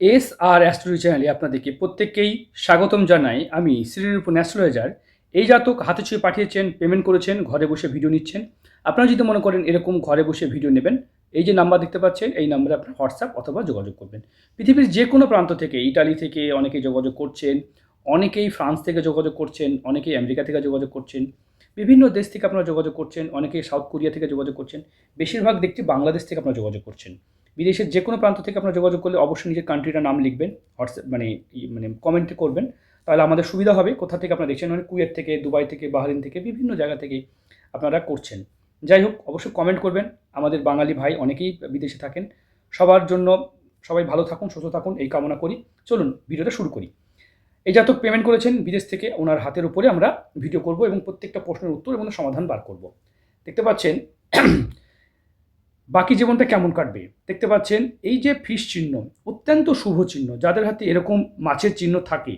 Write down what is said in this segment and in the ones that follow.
S আর astrology চ্যানেলে আপনাদেরকে প্রত্যেককেই স্বাগতম জানাই। আমি শ্রীরূপন অ্যাস্ট্রোলজার। এই জাতক হাতে ছুঁয়ে পাঠিয়েছেন পেমেন্ট করেছেন, ঘরে বসে ভিডিও নিচ্ছেন। আপনারা যদি মনে করেন এরকম ঘরে বসে ভিডিও নেবেন, এই যে নাম্বার দেখতে পাচ্ছেন, এই নাম্বারে আপনার হোয়াটসঅ্যাপ অথবা যোগাযোগ করবেন। পৃথিবীর যে কোনো প্রান্ত থেকে, ইটালি থেকে অনেকে যোগাযোগ করছেন, অনেকেই ফ্রান্স থেকে যোগাযোগ করছেন, অনেকেই আমেরিকা থেকে যোগাযোগ করছেন, বিভিন্ন দেশ থেকে আপনারা যোগাযোগ করছেন অনেকেই সাউথ কোরিয়া থেকে যোগাযোগ করছেন, বেশিরভাগ দেখছি বাংলাদেশ থেকে আপনারা যোগাযোগ করছেন। বিদেশের যে কোনো প্রান্ত থেকে আপনারা যোগাযোগ করলে অবশ্যই নিজের কান্ট্রিটার নাম লিখবেন হোয়াটসঅ্যাপ মানে মানে কমেন্টে করবেন। তাহলে আমাদের সুবিধা হবে, কোথা থেকে আপনারা দেখছেন? মানে কুয়েত থেকে, দুবাই থেকে, বাহরিন থেকে, বিভিন্ন জায়গা থেকে আপনারা করছেন। যাই হোক, অবশ্যই কমেন্ট করবেন। আমাদের বাঙালি ভাই অনেকেই বিদেশে থাকেন। সবার জন্য সবাই ভালো থাকুন, সুস্থ থাকুন, এই কামনা করি। চলুন, ভিডিওটা শুরু করি। এই জাতক পেমেন্ট করেছেন বিদেশ থেকে, ওনার হাতের উপরে আমরা ভিডিও করব এবং প্রত্যেকটা প্রশ্নের উত্তর এবং সমাধান বার করব। দেখতে পাচ্ছেন বাকি জীবনটা কেমন কাটবে? দেখতে পাচ্ছেন, এই যে ফিস চিহ্ন, অত্যন্ত শুভ চিহ্ন, যাদের হাতে এরকম মাছের চিহ্ন থাকে,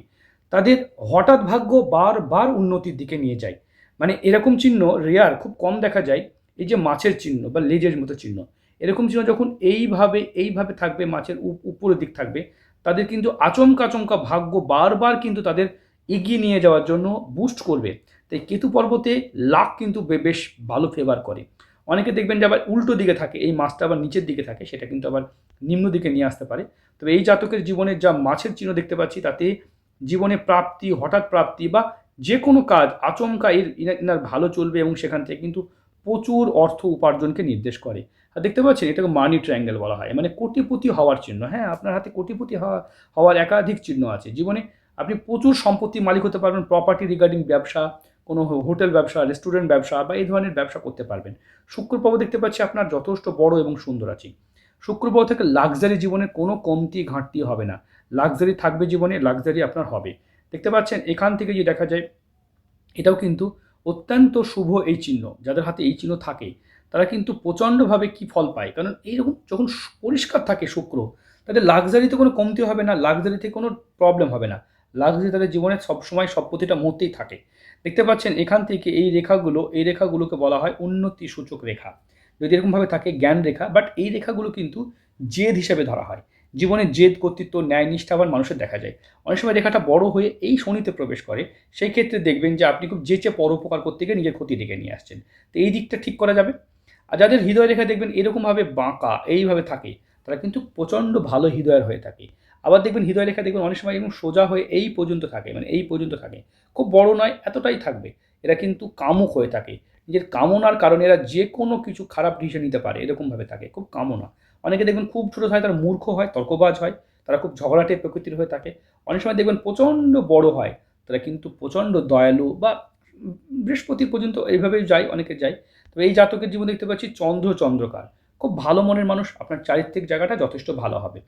তাদের হঠাৎ ভাগ্য বারবার উন্নতির দিকে নিয়ে যায়। মানে এরকম চিহ্ন রেয়ার খুব কম দেখা যায়, এই যে মাছের চিহ্ন বা লেজের মতো চিহ্ন। এরকম চিহ্ন যখন এইভাবে এইভাবে থাকবে, মাছের উপ- উপরের দিক থাকবে, তাদের কিন্তু আচমকা আচমকা ভাগ্য বারবার কিন্তু তাদের এগিয়ে নিয়ে যাওয়ার জন্য বুস্ট করবে। তাই কেতু পর্বতে লাখ কিন্তু বেশ ভালো ফেভার করে। অনেকে দেখবেন যে আবার উল্টো দিকে থাকে, এই মাছটা আবার নিচের দিকে থাকে, সেটা কিন্তু আবার নিম্ন দিকে নিয়ে আসতে পারে। তবে এই জাতকের জীবনে যা মাছের চিহ্ন দেখতে পাচ্ছি, তাতে জীবনে প্রাপ্তি, হঠাৎ প্রাপ্তি বা যে কোনো কাজ, আচমকা এর, এনার ভালো চলবে এবং সেখান থেকে কিন্তু প্রচুর অর্থ উপার্জনকে নির্দেশ করে। আর দেখতে পাচ্ছেন, এটাকে মানি ট্রায়াঙ্গেল বলা হয়। মানে কোটিপতি হওয়ার চিহ্ন। হ্যাঁ আপনার হাতে কোটিপতি হওয়া, হওয়ার একাধিক চিহ্ন আছে। জীবনে আপনি প্রচুর সম্পত্তির মালিক হতে পারবেন প্রপার্টি রিগার্ডিং ব্যবসা কোনো হোটেল ব্যবসা, রেস্টুরেন্ট ব্যবসা বা এই ধরনের ব্যবসা করতে পারবেন। শুক্রপ্রভ দেখতে পাচ্ছি আপনার যথেষ্ট বড় এবং সুন্দর আছে। শুক্রপ্রভ থেকে লাক্সারি জীবনের কোনো কমতি, ঘাটতি হবে না। লাক্সারি থাকবে জীবনে, লাক্সারি আপনার হবে। দেখতে পাচ্ছেন, এখান থেকে যে দেখা যায়, এটাও কিন্তু অত্যন্ত শুভ এই চিহ্ন। যাদের হাতে এই চিহ্ন থাকে, তারা কিন্তু প্রচণ্ডভাবে কি ফল পায়? কারণ এইরকম যখন পরিষ্কার থাকে শুক্র, তাদের লাক্সারিতে কোনো কমতি হবে না, লাক্সারিতে কোনো প্রবলেম হবে না। লাক্সারি তাদের জীবনে সবসময় সব প্রতিটা মুহূর্তেই থাকে। দেখতে পাচ্ছেন, এখান থেকে এই রেখাগুলো, এই রেখাগুলোকে বলা হয় উন্নতি সূচক রেখা। যদি এরকমভাবে থাকে জ্ঞান রেখা বাট এই রেখাগুলো কিন্তু জেদ হিসেবে ধরা হয়। জীবনে জেদ, কর্তৃত্ব, ন্যায় নিষ্ঠাবান মানুষের দেখা যায়। অনেক সময় রেখাটা বড় হয়ে এই শনিতে প্রবেশ করে, সেই ক্ষেত্রে দেখবেন যে আপনি খুব যেচে পরোপকার করতে গিয়ে নিজের ক্ষতি ডেকে নিয়ে আসছেন। তো এই দিকটা ঠিক করা যাবে? আর যাদের হৃদয় রেখা দেখবেন এরকমভাবে বাঁকা, এইভাবে থাকে, তারা কিন্তু প্রচণ্ড ভালো হৃদয়ের হয়ে থাকে। আবার দেখবেন হৃদয় লেখা দেখবেন অনেক সময় এবং সোজা হয়ে এই পর্যন্ত থাকে মানে এই পর্যন্ত থাকে। খুব বড় নয়, এতটাই থাকবে। এরা কিন্তু কামুক হয়ে থাকে। নিজের কামনার কারণে এরা যে কোনো কিছু খারাপ ডিসিশন নিতে পারে, এরকমভাবে থাকে। খুব কামনা। অনেকে দেখবেন খুব ছোটো হয় তারা মূর্খ হয়, তর্কবাজ হয়, তারা খুব ঝগড়াটে প্রকৃতির হয়ে থাকে। অনেক সময় দেখবেন প্রচণ্ড বড় হয়, তারা কিন্তু প্রচণ্ড দয়ালু বা বৃহস্পতি পর্যন্ত এইভাবেই যায়, অনেকে যায়। তবে এই জাতকের জীবন দেখতে পাচ্ছি চন্দ্র চন্দ্রকার। খুব ভালো মনের মানুষ, আপনার চারিত্রিক জায়গাটা যথেষ্ট ভালো হবে।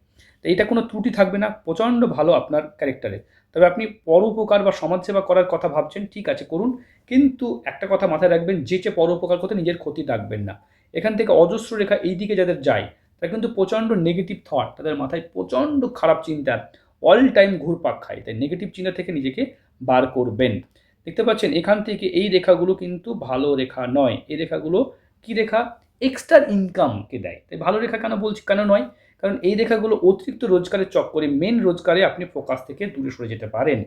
তো এইটা কোনো ত্রুটি থাকবে না, প্রচণ্ড ভালো আপনার ক্যারেক্টারে তবে আপনি পরোপকার বা সমাজসেবা করার কথা ভাবছেন, ঠিক আছে, করুন। কিন্তু একটা কথা মাথায় রাখবেন, যে চেয়ে পরোপকার করতে নিজের ক্ষতি রাখবেন না। এখান থেকে অজস্র রেখা এই দিকে যাদের যায়, তারা কিন্তু প্রচণ্ড নেগেটিভ থট তাদের মাথায় প্রচণ্ড খারাপ চিন্তা অল টাইম ঘুরপাক খায়। তাই নেগেটিভ চিন্তা থেকে নিজেকে বার করবেন। দেখতে পাচ্ছেন, এখান থেকে এই রেখাগুলো কিন্তু ভালো রেখা নয়। এই রেখাগুলো কি রেখা? এক্সট্রা ইনকামকে দেয়। তাই ভালো রেখা কেন বলছি, কেন নয়? কারণ এই রেখাগুলো অতিরিক্ত রোজগারের চক্করে মেন রোজগারে আপনি ফোকাস থেকে দূরে সরে যেতে পারেন।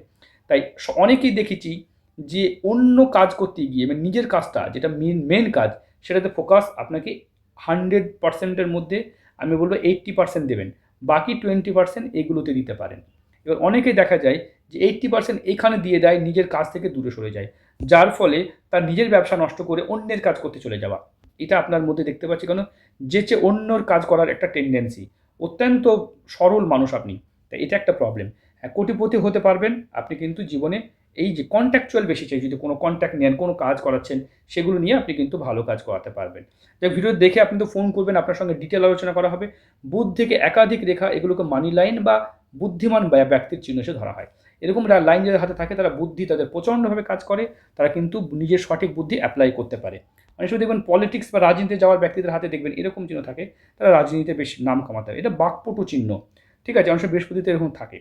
তাই অনেকেই দেখেছি যে অন্য কাজ করতে গিয়ে মানে নিজের কাজটা, যেটা মেন মেন কাজ, সেটাতে ফোকাস আপনাকে হান্ড্রেড পার্সেন্টের মধ্যে, আমি বলব এইট্টি পার্সেন্ট দেবেন। বাকি টোয়েন্টি পার্সেন্ট এগুলোতে দিতে পারেন। এবার অনেকেই দেখা যায় যে এইট্টি পার্সেন্ট এখানে দিয়ে দেয়, নিজের কাজ থেকে দূরে সরে যায়। যার ফলে তার নিজের ব্যবসা নষ্ট করে অন্যের কাজ করতে চলে যাওয়া। এটা আপনার মধ্যে দেখতে পাচ্ছি যে চেয়ে অন্যর কাজ করার একটা টেন্ডেন্সি অত্যন্ত সরল মানুষ আপনি। তাই এটা একটা প্রবলেম হ্যাঁ কোটিপতি হতে পারবেন, আপনি কিন্তু জীবনে এই যে কন্ট্যাকচুয়াল বেশি চাই যদি কোনো কন্ট্যাক্ট নেন, কোনো কাজ করাচ্ছেন, সেগুলো নিয়ে আপনি কিন্তু ভালো কাজ করাতে পারবেন। যে ভিডিও দেখে আপনি তো ফোন করবেন, আপনার সঙ্গে ডিটেল আলোচনা করা হবে। বুধ থেকে একাধিক রেখা এগুলোকে মানি লাইন বা বুদ্ধিমান ব্যা- ব্যক্তির চিহ্ন এসে ধরা হয়। এরকম লাইন যাদের হাতে থাকে, তারা বুদ্ধি তাদের প্রচণ্ডভাবে কাজ করে, তারা কিন্তু নিজের সঠিক বুদ্ধি অ্যাপ্লাই করতে পারে। অনেক সময় দেখবেন পলিটিক্স বা রাজনীতিতে যাওয়ার ব্যক্তিদের হাতে দেখবেন এরকম চিহ্ন থাকে, তারা রাজনীতিতে বেশ নাম কামাতে হবে এটা বাকপটু চিহ্ন, ঠিক আছে? অনেক সময় বৃহস্পতিতে এরকম থাকে।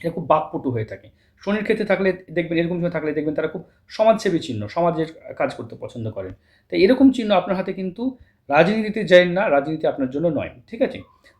এটা খুব বাকপটু হয়ে থাকে। শনির ক্ষেত্রে থাকলে দেখবেন এরকম চিহ্ন থাকলে দেখবেন তারা খুব সমাজসেবী চিহ্ন, সমাজের কাজ করতে পছন্দ করেন। তাই এরকম চিহ্ন আপনার হাতে কিন্তু রাজনীতিতে যাইন না, রাজনীতি আপনার জন্য নয়, ঠিক আছে?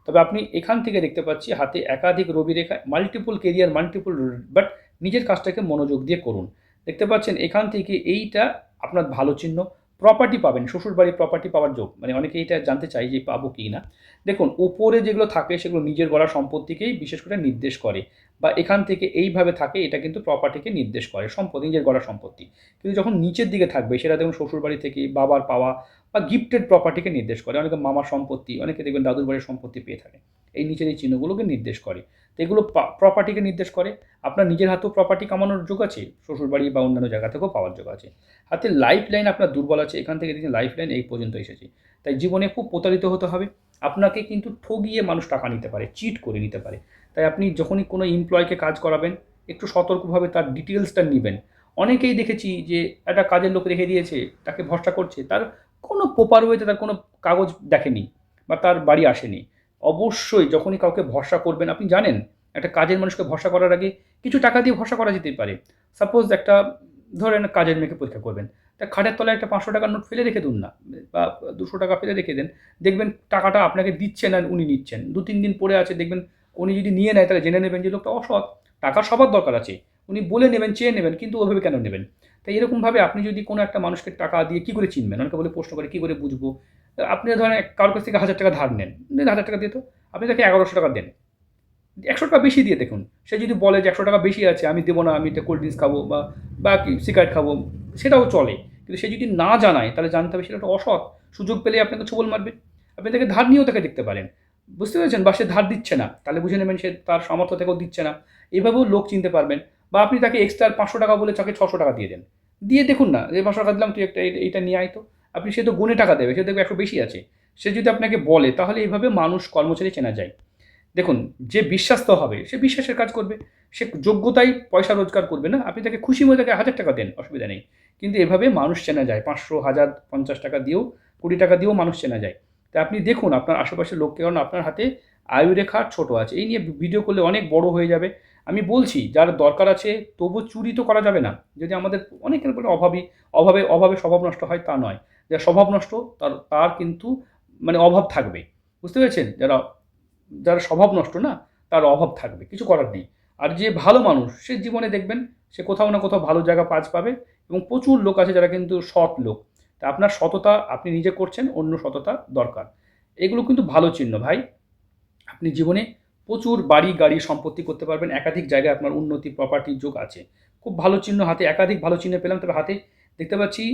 তবে আপনি এখান থেকে দেখতে পাচ্ছি হাতে একাধিক রবি রেখা মাল্টিপল কেরিয়ার মাল্টিপল বাট নিজের কাজটাকে মনোযোগ দিয়ে করুন। দেখতে পাচ্ছেন এখান থেকে এইটা আপনার ভালো চিহ্ন প্রপার্টি পাবেন, শ্বশুরবাড়ির প্রপার্টি পাওয়ার যোগ। মানে অনেকে এটা জানতে চাই যে পাবো কি না। দেখুন, উপরে যেগুলো থাকে সেগুলো নিজের গড়া সম্পত্তিকেই বিশেষ করে নির্দেশ করে। বা এখান থেকে এইভাবে থাকে, এটা কিন্তু প্রপার্টিকে নির্দেশ করে, সম্পদ, নিজের গড়া সম্পত্তি। কিন্তু যখন নিচের দিকে থাকবে, সেটা দেখুন শ্বশুরবাড়ি থেকে বাবার পাওয়া বা গিফটেড প্রপার্টিকে নির্দেশ করে। অনেকে মামার সম্পত্তি, অনেকে দেখবেন দাদুর বাড়ির সম্পত্তি পেয়ে থাকে। এই নিচের এই চিহ্নগুলোকে নির্দেশ করে, তো এগুলো প্রপার্টিকে নির্দেশ করে। আপনার নিজের হাতেও প্রপার্টি কামানোর যোগ আছে, শ্বশুরবাড়ি বা অন্যান্য জায়গা থেকেও পাওয়ার যোগ আছে। হাতে লাইফ লাইন আপনার দুর্বল আছে, এখান থেকে দেখছেন লাইফ লাইন এই পর্যন্ত এসেছে। তাই জীবনে খুব প্রতারিত হতে হবে। আপনাকে কিন্তু ঠগিয়ে মানুষ টাকা নিতে পারে চিট করে নিতে পারে। তাই আপনি যখনই কোনো এমপ্লয়কে কাজ করাবেন, একটু সতর্কভাবে তার ডিটেলসটা নেবেন। অনেকেই দেখেছি যে একটা কাজের লোক রেখে দিয়েছে, তাকে ভরসা করছে, তার কোনো প্রপার ওয়েতে তার কোনো কাগজ দেখেনি বা তার বাড়ি আসেনি। অবশ্যই যখনই কাউকে ভরসা করবেন, আপনি জানেন একটা কাজের মানুষকে ভরসা করার আগে কিছু টাকা দিয়ে ভরসা করা যেতেই পারে। সাপোজ একটা ধরেন কাজের মেয়েকে পরীক্ষা করবেন, তা খাটের তলায় একটা পাঁচশো টাকার নোট ফেলে রেখে দিন না, বা দুশো টাকা ফেলে রেখে দেন, দেখবেন টাকাটা আপনাকে দিচ্ছেন আর উনি নিচ্ছেন। দু তিন দিন পরে আছে, দেখবেন উনি যদি নিয়ে নেয় তাহলে জেনে নেবেন যে লোকটা অসৎ, টাকা সবার দরকার আছে। উনি বলে নেবেন, চেয়ে নেবেন, কিন্তু ওভাবে কেন নেবেন? তাই এরকমভাবে আপনি যদি কোনো একটা মানুষকে টাকা দিয়ে কী করে চিনবেন? অনেকে বলে প্রশ্ন করে, কী করে বুঝব? আপনি ধরেন কারোর কাছ থেকে হাজার টাকা ধার নেন হাজার টাকা দিয়ে তো, আপনি তাকে এগারোশো টাকা দেন। একশো টাকা বেশি দিয়ে দেখুন। সে যদি বলে যে একশো টাকা বেশি আছে, আমি দেবো না, আমি একটা কোল্ড ড্রিঙ্কস খাব বা বা কি সিগারেট খাব, সেটাও চলে। কিন্তু সে যদি না জানায়, তাহলে জানতে হবে সেটা একটা অসৎ সুযোগ পেলে আপনাকে ছবল মারবে। আপনি তাকে ধার নিয়েও তাকে দেখতে পারেন। বুঝতে পেরেছেন? বা সে ধার দিচ্ছে না, তাহলে বুঝে নেবেন সে তার সামর্থ্য থেকেও দিচ্ছে না। এভাবেও লোক চিনতে পারবেন। বা আপনি তাকে এক্সট্রা পাঁচশো টাকা বলে তাকে ছশো টাকা দিয়ে দেন। দিয়ে দেখুন না, যে পাঁচশো টাকা দিলাম, তুই একটা এইটা নিয়ে আয় তো। আপনি, সে তো গুণে টাকা দেবে, সে দেখবে একশো বেশি আছে। সে যদি আপনাকে বলে, তাহলে এইভাবে মানুষ কর্মচারী চেনা যায়। দেখুন, যে বিশ্বাস্ত হবে, সে বিশ্বাসের কাজ করবে। সে যোগ্যতাই পয়সা রোজগার করবে না। আপনি তাকে খুশি মনে তাকে হাজার টাকা দেন, অসুবিধা নেই। কিন্তু এভাবে মানুষ চেনা যায়। পাঁচশো, হাজার, পঞ্চাশ টাকা দিয়েও, কুড়ি টাকা দিয়েও মানুষ চেনা যায়। তা আপনি দেখুন, আপনার আশেপাশের লোককে, কারণ আপনার হাতে আয়ুরেখা ছোট আছে। এই নিয়ে ভিডিও করলে অনেক বড় হয়ে যাবে। আমি বলছি, যার দরকার আছে তবু চুরি তো করা যাবে না। যদি আমাদের অনেকের বলে অভাবী অভাবে অভাবে স্বভাব নষ্ট হয় তা নয়। যার স্বভাব নষ্ট, তার তার কিন্তু মানে অভাব থাকবে। বুঝতে পেরেছেন? যারা, যার স্বভাব নষ্ট না, তার অভাব থাকবে, কিছু করার নেই। আর যে ভালো মানুষ, সে জীবনে দেখবেন, সে কোথাও না কোথাও ভালো জায়গা পাজ পাবে এবং প্রচুর লোক আছে যারা কিন্তু সৎ লোক। তা আপনার সততা আপনি নিজে করছেন, অন্য সততা দরকার। এগুলো কিন্তু ভালো চিহ্ন ভাই। আপনি জীবনে প্রচুর বাড়ি, গাড়ি সম্পত্তি করতে পারবেন। একাধিক জায়গায় আপনার উন্নতি প্রপার্টির যোগ আছে। খুব ভালো চিহ্ন হাতে, একাধিক ভালো চিহ্ন পেলাম, তবে হাতে দেখতে পাচ্ছি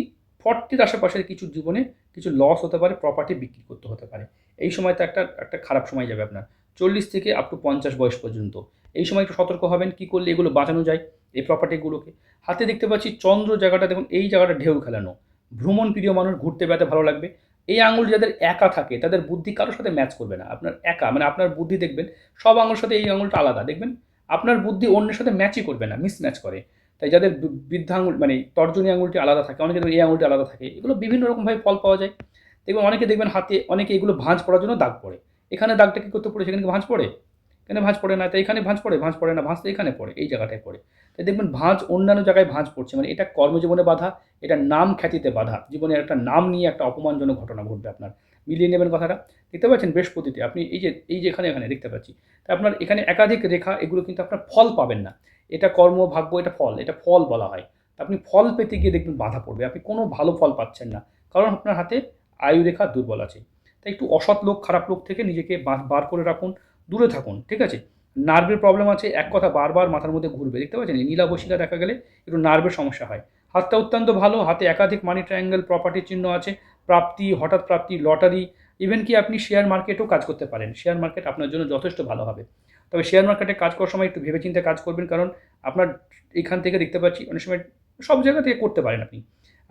ফর্টির আশেপাশের কিছু জীবনে কিছু লস হতে পারে প্রপার্টি বিক্রি করতে হতে পারে। এই সময় তো একটা একটা খারাপ সময় যাবে আপনার। চল্লিশ থেকে আপ টু পঞ্চাশ বয়স পর্যন্ত। এই সময় একটু সতর্ক হবেন, কী করলে এগুলো বাঁচানো যায় এই প্রপার্টিগুলোকে হাতে দেখতে পাচ্ছি চন্দ্র জায়গাটা, দেখুন, এই জায়গাটা ঢেউ খেলানো। ভ্রমণ প্রিয় মানুষ, ঘুরতে বেড়াতে ভালো লাগবে। এই আঙুল যাদের একা থাকে, তাদের বুদ্ধি কারোর সাথে ম্যাচ করবে না। আপনার একা মানে আপনার বুদ্ধি দেখবেন, সব আঙুলের সাথে এই আঙুলটা আলাদা। দেখবেন, আপনার বুদ্ধি অন্যের সাথে ম্যাচই করবে না মিস ম্যাচ করে। তাই যাদের বৃদ্ধা আঙুল মানে তর্জনী আঙুলটি আলাদা থাকে, অনেকে এই আঙুলটি আলাদা থাকে, এগুলো বিভিন্ন রকমভাবে ফল পাওয়া যায়। দেখবেন অনেকে দেখবেন হাতে, অনেকে এগুলো ভাঁজ পড়ার জন্য দাগ পড়ে। এখানে দাগটা কী করতে পড়ে? সেখানে ভাঁজ পড়ে? এখানে ভাঁজ পড়ে না তাই এখানে ভাঁজ পড়ে ভাঁজ পড়ে না, ভাঁজ তো এখানে পড়ে, এই জায়গাটায় পড়ে। তাই দেখবেন ভাঁজ অন্যান্য জায়গায় ভাঁজ পড়ছে মানে এটা কর্মজীবনে বাধা, এটা নাম খ্যাতিতে বাধা, জীবনের একটা নাম নিয়ে একটা অপমানজনক ঘটনা ঘটবে আপনার। মিলিয়ে নেবেন কথাটা। দেখতে পাচ্ছেন বৃহস্পতিতে, আপনি এই যে এই যে এখানে এখানে দেখতে পাচ্ছি, তা আপনার এখানে একাধিক রেখা, এগুলো কিন্তু আপনার ফল পাবেন না। এটা কর্ম, ভাগ্য, এটা ফল এটা ফল বলা হয়। আপনি ফল পেতে গিয়ে দেখবেন বাধা পড়বে, আপনি কোনো ভালো ফল পাচ্ছেন না, কারণ আপনার হাতে আয়ুরেখা দুর্বল আছে। তাই একটু অসৎ লোক, খারাপ লোক থেকে নিজেকে বার করে রাখুন দূরে থাকুন, ঠিক আছে? নার্ভের প্রবলেম আছে, এক কথা বারবার মাথার মধ্যে ঘুরবে, দেখতে পাচ্ছেন? নীলাবশিকা দেখা গেলে একটু নার্ভের সমস্যা হয়। হাতটা অত্যন্ত ভালো, হাতে একাধিক মানি ট্রায়াঙ্গেল প্রপার্টির চিহ্ন আছে, প্রাপ্তি, হঠাৎ প্রাপ্তি লটারি ইভেন কি আপনি শেয়ার মার্কেটেও কাজ করতে পারেন। শেয়ার মার্কেট আপনার জন্য যথেষ্ট ভালো হবে। তবে শেয়ার মার্কেটে কাজ করার সময় একটু ভেবেচিন্তে কাজ করবেন, কারণ আপনার এখান থেকে দেখতে পাচ্ছি, অনেক সময় সব জায়গা থেকে করতে পারেন আপনি।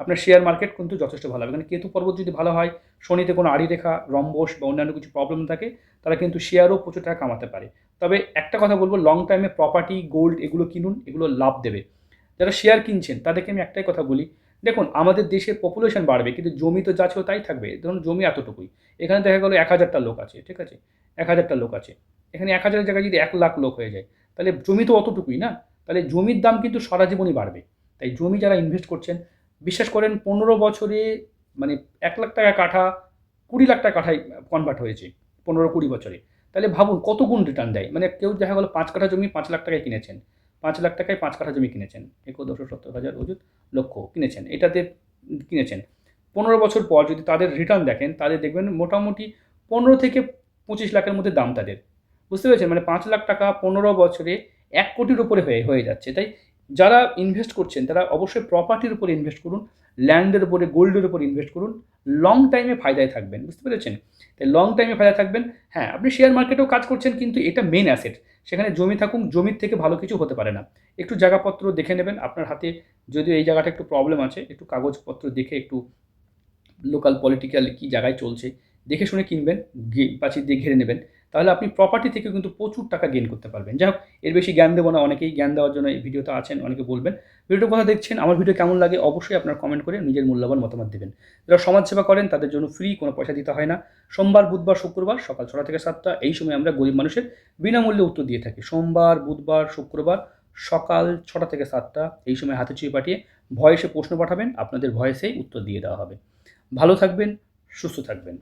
আপনার শেয়ার মার্কেট কিন্তু যথেষ্ট ভালো হবে। কারণ কেতু পর্বত যদি ভালো হয়, শনিতে কোনো আড়ি রেখা রম্বস বা অন্যান্য কিছু প্রবলেম থাকে, তারা কিন্তু শেয়ারও প্রচুর টাকা কামাতে পারে। তবে একটা কথা বলব লং টাইমে প্রপার্টি গোল্ড এগুলো কিনুন, এগুলো লাভ দেবে। যারা শেয়ার কিনছেন, তাদেরকে আমি একটাই কথা বলি, দেখুন, আমাদের দেশের পপুলেশন বাড়বে, কিন্তু জমি তো যা ছিল তাই থাকবে। ধরুন জমি এতটুকুই। এখানে দেখা গেলো এক হাজারটা লোক আছে, ঠিক আছে? এক হাজারটা লোক আছে। এখানে এক হাজারের জায়গায় যদি এক লাখ লোক হয়ে যায়, তাহলে জমি তো অতটুকুই না? তাহলে জমির দাম কিন্তু সারা জীবনই বাড়বে। তাই জমি যারা ইনভেস্ট করছেন বিশ্বাস করেন পনেরো বছরে মানে এক লাখ টাকা কাঠা, কুড়ি লাখ টাকা কাঠায় কনভার্ট হয়েছে, পনেরো কুড়ি বছরে। তাহলে ভাবুন কত গুণ রিটার্ন দেয়। মানে কেউ দেখা গেলো পাঁচ কাঠা জমি পাঁচ লাখ টাকায় কিনেছেন। পাঁচ লাখ টাকায় পাঁচ কাঠা জমি কিনেছেন। একুদশ সত্তর হাজার ওজুদ লক্ষ কিনেছেন। এটাতে কিনেছেন। পনেরো বছর পর যদি তাদের রিটার্ন দেখেন তাদের দেখবেন মোটামুটি পনেরো থেকে পঁচিশ লাখের মধ্যে দাম তাদের। বুঝতে পেরেছেন? মানে পাঁচ লাখ টাকা পনেরো বছরে এক কোটির উপরে হয়ে হয়ে যাচ্ছে। তাই যারা ইনভেস্ট করছেন, তারা অবশ্যই প্রপার্টির উপরে ইনভেস্ট করুন ল্যান্ডের উপরে গোল্ডের উপরে ইনভেস্ট করুন লং টাইমে ফায়দায় থাকবেন, বুঝতে পেরেছেন? তাই লং টাইমে ফায়দা থাকবেন হ্যাঁ আপনি শেয়ার মার্কেটেও কাজ করছেন, কিন্তু এটা মেন অ্যাসেট সেখানে জমি থাকুক জমির থেকে ভালো কিছু হতে পারে না। একটু জায়গাপত্র দেখে নেবেন, আপনার হাতে যদিও এই জায়গাটা একটু প্রবলেম আছে, একটু কাগজপত্র দেখে একটু লোকাল পলিটিক্যাল কী জায়গায় চলছে, দেখে শুনে কিনবেন প্রাচীর দিয়ে ঘিরে নেবেন। তাহলে আপনি প্রপার্টি থেকে কিন্তু প্রচুর টাকা গেন করতে পারবেন। যাই হোক, এর বেশি জ্ঞান দেবো না, অনেকেই জ্ঞান দেওয়ার জন্য এই ভিডিওতে আছেন, অনেকে বলবেন ভিডিওটা কথা দেখছেন, আমার ভিডিও কেমন লাগে? অবশ্যই আপনার কমেন্ট করে নিজের মূল্যবান মতামত দেবেন। যারা সমাজসেবা করেন, তাদের জন্য ফ্রি কোনো পয়সা দিতে হয় না। সোমবার, বুধবার, শুক্রবার, সকাল ছটা থেকে সাতটা, এই সময় আমরা গরিব মানুষের বিনামূল্যে উত্তর দিয়ে থাকি। সোমবার, বুধবার, শুক্রবার, সকাল ছটা থেকে সাতটা, এই সময় হাতে চুয়ে পাঠিয়ে ভয়েসে প্রশ্ন পাঠাবেন, আপনাদের ভয়েসেই উত্তর দিয়ে দেওয়া হবে। ভালো থাকবেন, সুস্থ থাকবেন।